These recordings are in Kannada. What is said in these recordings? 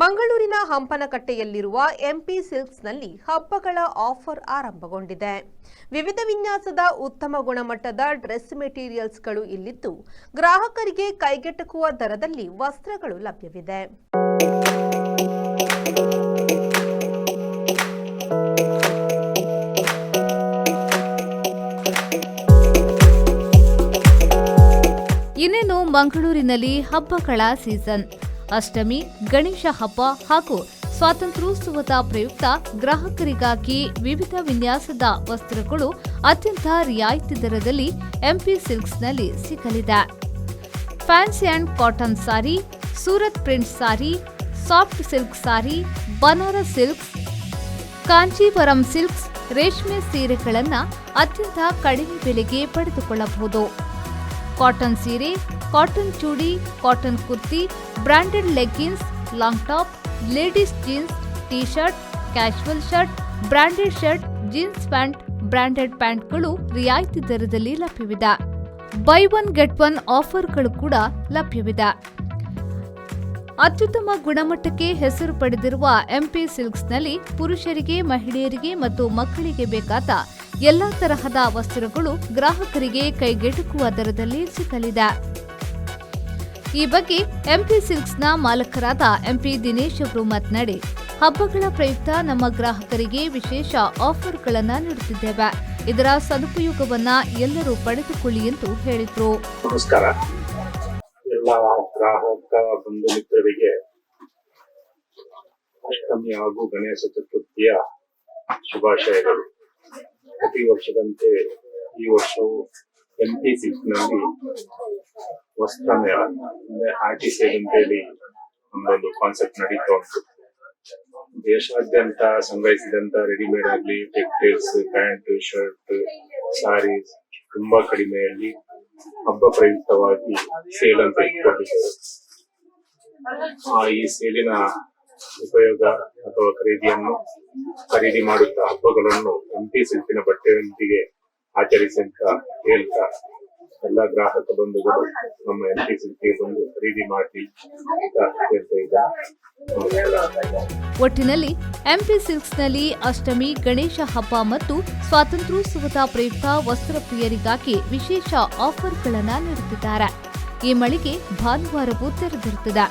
ಮಂಗಳೂರಿನ ಹಂಪನಕಟ್ಟೆಯಲ್ಲಿರುವ ಎಂಪಿ ಸಿಲ್ಕ್ಸ್ನಲ್ಲಿ ಹಬ್ಬಗಳ ಆಫರ್ ಆರಂಭಗೊಂಡಿದೆ. ವಿವಿಧ ವಿನ್ಯಾಸದ ಉತ್ತಮ ಗುಣಮಟ್ಟದ ಡ್ರೆಸ್ ಮೆಟೀರಿಯಲ್ಸ್ಗಳು ಇಲ್ಲಿದ್ದು, ಗ್ರಾಹಕರಿಗೆ ಕೈಗೆಟಕುವ ದರದಲ್ಲಿ ವಸ್ತ್ರಗಳು ಲಭ್ಯವಿದೆ. ಇನ್ನೇನು ಮಂಗಳೂರಿನಲ್ಲಿ ಹಬ್ಬಗಳ ಸೀಸನ್. ಅಷ್ಟಮಿ, ಗಣೇಶ ಹಬ್ಬ ಹಾಗೂ ಸ್ವಾತಂತ್ರ್ಯೋತ್ಸವದ ಪ್ರಯುಕ್ತ ಗ್ರಾಹಕರಿಗಾಗಿ ವಿವಿಧ ವಿನ್ಯಾಸದ ವಸ್ತ್ರಗಳು ಅತ್ಯಂತ ರಿಯಾಯಿತಿ ದರದಲ್ಲಿ ಎಂಪಿ ಸಿಲ್ಕ್ಸ್ನಲ್ಲಿ ಸಿಗಲಿದೆ. Fancy and cotton sari, Surat print sari, soft silk sari, Banaras silks, Kanjeevaram silks, ರೇಷ್ಮೆ ಸೀರೆಗಳನ್ನು ಅತ್ಯಂತ ಕಡಿಮೆ ಬೆಲೆಗೆ ಪಡೆದುಕೊಳ್ಳಬಹುದು. ಕಾಟನ್ ಸೀರೆ, ಕಾಟನ್ ಚೂಡಿ, cotton kurti, branded leggings, long top, ladies jeans T shirt casual shirt, branded shirt, jeans pant, branded ಪ್ಯಾಂಟ್ಗಳು ರಿಯಾಯಿತಿ ದರದಲ್ಲಿ ಲಭ್ಯವಿದೆ. ಬೈ ಒನ್ ಗೆಟ್ ಒನ್ ಆಫರ್ಗಳು ಕೂಡ ಲಭ್ಯವಿದೆ. ಅತ್ಯುತ್ತಮ ಗುಣಮಟ್ಟಕ್ಕೆ ಹೆಸರು ಪಡೆದಿರುವ ಎಂಪಿ ಸಿಲ್ಕ್ಸ್ನಲ್ಲಿ ಪುರುಷರಿಗೆ, ಮಹಿಳೆಯರಿಗೆ ಮತ್ತು ಮಕ್ಕಳಿಗೆ ಬೇಕಾದ ಎಲ್ಲಾ ತರಹದ ವಸ್ತ್ರಗಳು ಗ್ರಾಹಕರಿಗೆ ಕೈಗೆಟುಕುವ ದರದಲ್ಲಿ ಸಿಗಲಿದೆ. ಈ ಬಗ್ಗೆ ಎಂಪಿ ಸಿಲ್ಕ್ಸ್ನ ಮಾಲಕರಾದ ಎಂಪಿ ದಿನೇಶ್ ಅವರು ಮಾತನಾಡಿ, ಹಬ್ಬಗಳ ಪ್ರಯುಕ್ತ ನಮ್ಮ ಗ್ರಾಹಕರಿಗೆ ವಿಶೇಷ ಆಫರ್ಗಳನ್ನು ನೀಡುತ್ತಿದ್ದೇವೆ. ಇದರ ಸದುಪಯೋಗವನ್ನ ಎಲ್ಲರೂ ಪಡೆದುಕೊಳ್ಳಿ ಎಂದು ಹೇಳಿದರು. ಎಲ್ಲ ಗ್ರಾಹಕ ಬಂಧು ಮಿತ್ರರಿಗೆ ಅಷ್ಟಮಿ ಹಾಗೂ ಗಣೇಶ ಚತುರ್ಥಿಯ ಶುಭಾಶಯಗಳು. ಪ್ರತಿ ವರ್ಷದಂತೆ ಈ ವರ್ಷವು ಎಂ ಎಂಪಿ ನಲ್ಲಿ ವಸ್ತ್ರ ಮೇಳ ಅಂದ್ರೆ ಆರ್ಟಿ ಸಿ ಅಂತೇಳಿ ಒಂದೊಂದು ಕಾನ್ಸೆಪ್ಟ್ ನಡೀತಾ ಉಂಟು. ದೇಶಾದ್ಯಂತ ಸಂಗ್ರಹಿಸಿದಂತ ರೆಡಿಮೇಡ್ ಆಗಲಿ ಟೆಕ್ಸ್ಟೈಲ್ಸ್ ಪ್ಯಾಂಟ್ ಶರ್ಟ್ ಸಾರೀಸ್ ತುಂಬಾ ಕಡಿಮೆಯಲ್ಲಿ ಹಬ್ಬ ಪ್ರಯುಕ್ತವಾಗಿ ಸೇಲ್ ಅಂತ ಇಟ್ಕೊಂಡಿದ್ದೇವೆ ಆ, ಈ ಸೇಲಿನ ಉಪಯೋಗ ಅಥವಾ ಖರೀದಿಯನ್ನು ಖರೀದಿ ಮಾಡುತ್ತಾ ಹಬ್ಬಗಳನ್ನು ಎಂಪಿ ಸಿಲ್ಪಿನ ಬಟ್ಟೆಯೊಂದಿಗೆ ಆಚರಿಸಿ ಅಂತ ಹೇಳ್ತಾ ಎಲ್ಲ ಗ್ರಾಹಕ ಬಂಧುಗಳು ನಮ್ಮ ಎಂಪಿ ಸಿ ಬಂದು ಖರೀದಿ ಮಾಡಿ. ಒಟ್ಟಿನಲ್ಲಿ ಎಂಪಿ ಸಿಲ್ಕ್ಸ್ನಲ್ಲಿ ಅಷ್ಟಮಿ, ಗಣೇಶ ಹಬ್ಬ ಮತ್ತು ಸ್ವಾತಂತ್ರ್ಯೋತ್ಸವದ ಪ್ರಯುಕ್ತ ವಸ್ತ್ರ ಪ್ರಿಯರಿಗಾಗಿ ವಿಶೇಷ ಆಫರ್ಗಳನ್ನು ನೀಡುತ್ತಿದ್ದಾರೆ. ಈ ಮಳಿಗೆ ಭಾನುವಾರವೂ ತೆರೆದಿರುತ್ತದೆ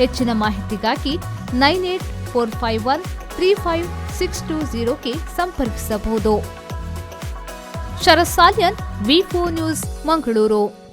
ಹೆಚ್ಚಿನ ಮಾಹಿತಿಗಾಗಿ nine eight four five one three five six two ಝೀರೋಗೆ ಸಂಪರ್ಕಿಸಬಹುದು. Sharath Salian V news Mangaluru.